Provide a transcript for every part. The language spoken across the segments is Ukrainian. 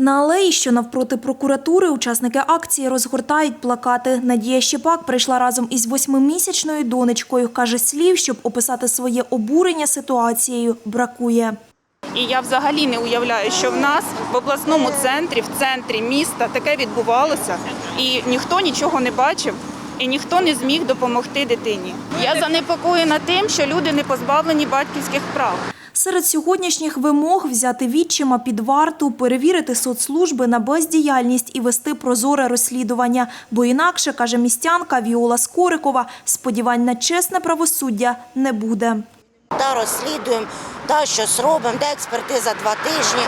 На алеї, що навпроти прокуратури, учасники акції розгортають плакати. Надія Щепак прийшла разом із восьмимісячною донечкою. Каже, слів, щоб описати своє обурення ситуацією, бракує. І я взагалі не уявляю, що в нас в обласному центрі, в центрі міста таке відбувалося, і ніхто нічого не бачив, і ніхто не зміг допомогти дитині. Я занепокоєна тим, що люди не позбавлені батьківських прав. Серед сьогоднішніх вимог взяти відчима під варту, перевірити соцслужби на бездіяльність і вести прозоре розслідування. Бо інакше, каже містянка Віола Скорикова, сподівань на чесне правосуддя не буде. Да, розслідуємо, да, щось робимо, де експертиза два тижні.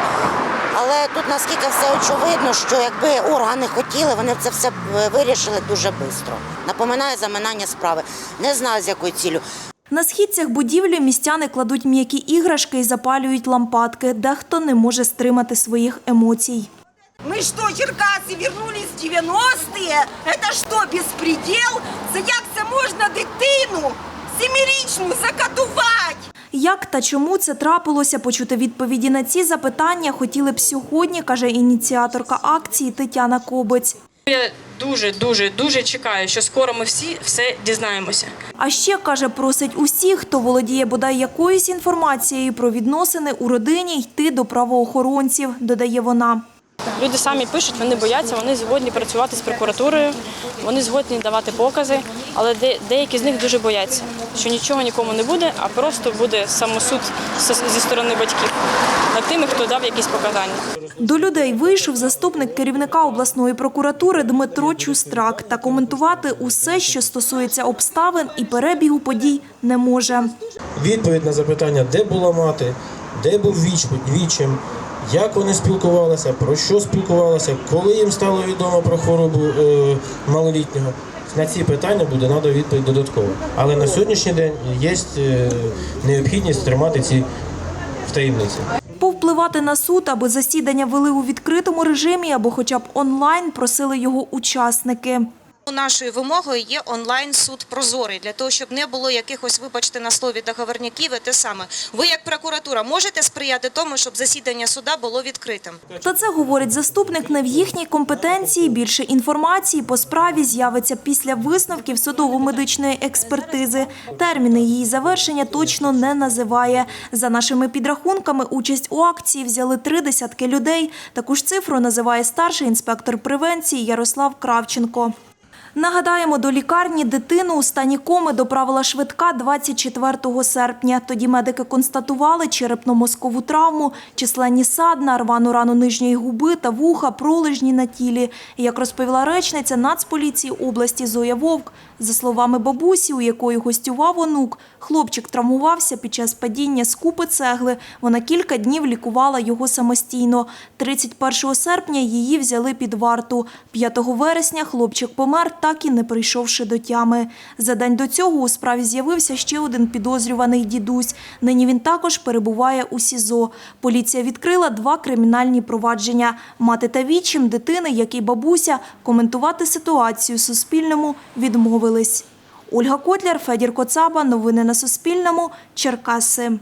Але тут наскільки все очевидно, що якби органи хотіли, вони це все е, вирішили дуже швидко. Напоминає заминання справи. Не знаю з якою цілею. На східцях будівлі містяни кладуть м'які іграшки і запалюють лампадки. Дехто не може стримати своїх емоцій. Мы что, Черкасы вернулись в 90-е? Это что, беспредел? Це як це можна дитину семирічну закатувати? Як та чому це трапилося, почути відповіді на ці запитання хотіли б сьогодні, каже ініціаторка акції Тетяна Кобець. Я дуже, дуже, дуже чекаю, що скоро ми всі все дізнаємося. А ще каже, просить усіх, хто володіє бодай якоюсь інформацією про відносини у родині, йти до правоохоронців, додає вона. Люди самі пишуть, вони бояться, вони згодні працювати з прокуратурою, вони згодні давати покази, але де- деякі з них дуже бояться, що нічого нікому не буде, а просто буде самосуд зі сторони батьків над тими, хто дав якісь показання. До людей вийшов заступник керівника обласної прокуратури Дмитро Чустрак та коментувати усе, що стосується обставин і перебігу подій, не може. відповідь на запитання, де була мати, де був віч, вічим, як вони спілкувалися, про що спілкувалися, коли їм стало відомо про хворобу е, малолітнього. На ці питання буде надана відповідь додатково. Але на сьогоднішній день є е, необхідність тримати ці в таємниці. Повпливати на суд, аби засідання вели у відкритому режимі або хоча б онлайн, просили його учасники. Нашою вимогою є онлайн-суд прозорий для того, щоб не було якихось, вибачте на слові, договорняків. і Те саме ви, як прокуратура, можете сприяти тому, щоб засідання суда було відкритим. Та це говорить заступник не в їхній компетенції. Більше інформації по справі з'явиться після висновків судово-медичної експертизи. Терміни її завершення точно не називає. За нашими підрахунками, участь у акції взяли три десятки людей. Таку ж цифру називає старший інспектор превенції Ярослав Кравченко. Нагадаємо, до лікарні дитину у стані коми доправила швидка 24 серпня. Тоді медики констатували черепно-мозкову травму, численні садна, рвану рану нижньої губи та вуха, пролежні на тілі. Як розповіла речниця Нацполіції області Зоя Вовк, за словами бабусі, у якої гостював онук, хлопчик травмувався під час падіння з купи цегли. Вона кілька днів лікувала його самостійно. 31 серпня її взяли під варту. 5 вересня хлопчик помер, так і не прийшовши до тями. За день до цього у справі з'явився ще один підозрюваний дідусь. Нині він також перебуває у СІЗО. Поліція відкрила два кримінальні провадження. Мати та вічим дитини, як і бабуся, коментувати ситуацію Суспільному відмовились. Ольга Котляр, Федір Коцаба. Новини на Суспільному. Черкаси.